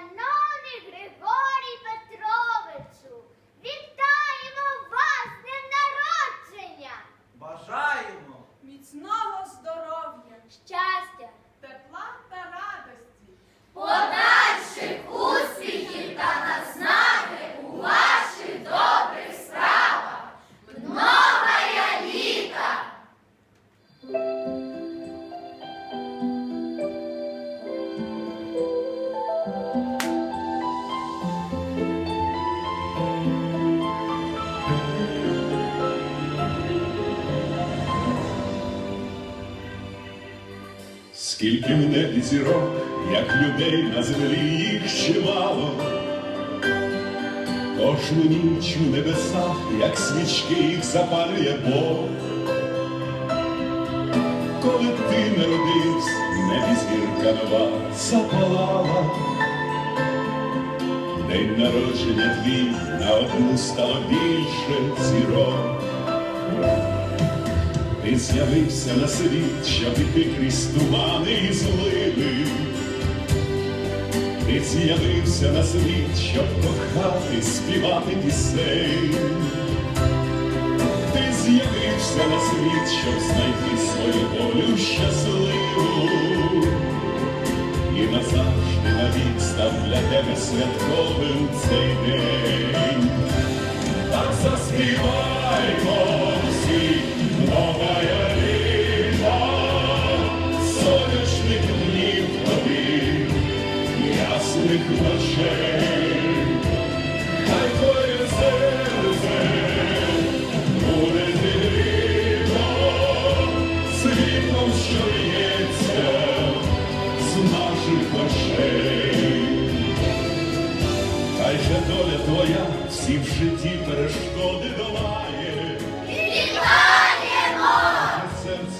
no Скільки в небі зірок, як людей на землі їх чимало. Кожну ніч у небесах, як свічки їх запалює Бог. Коли ти народився, небі зірка нова запалала. День народження твій на одну стало більше зірок. Ти з'явився на світ, щоб іти крізь тумани і зливи. Ти з'явився на світ, щоб кохати, співати пісень. Ти з'явився на світ, щоб знайти свою волю щасливу. І назавжди навік став для тебе святковим цей день. Сонячних днів тобі, ясних ночей, хай твоє серце буде зігріто світлом, з наших очей. Хай же доля твоя всі в житті перешкоди долає.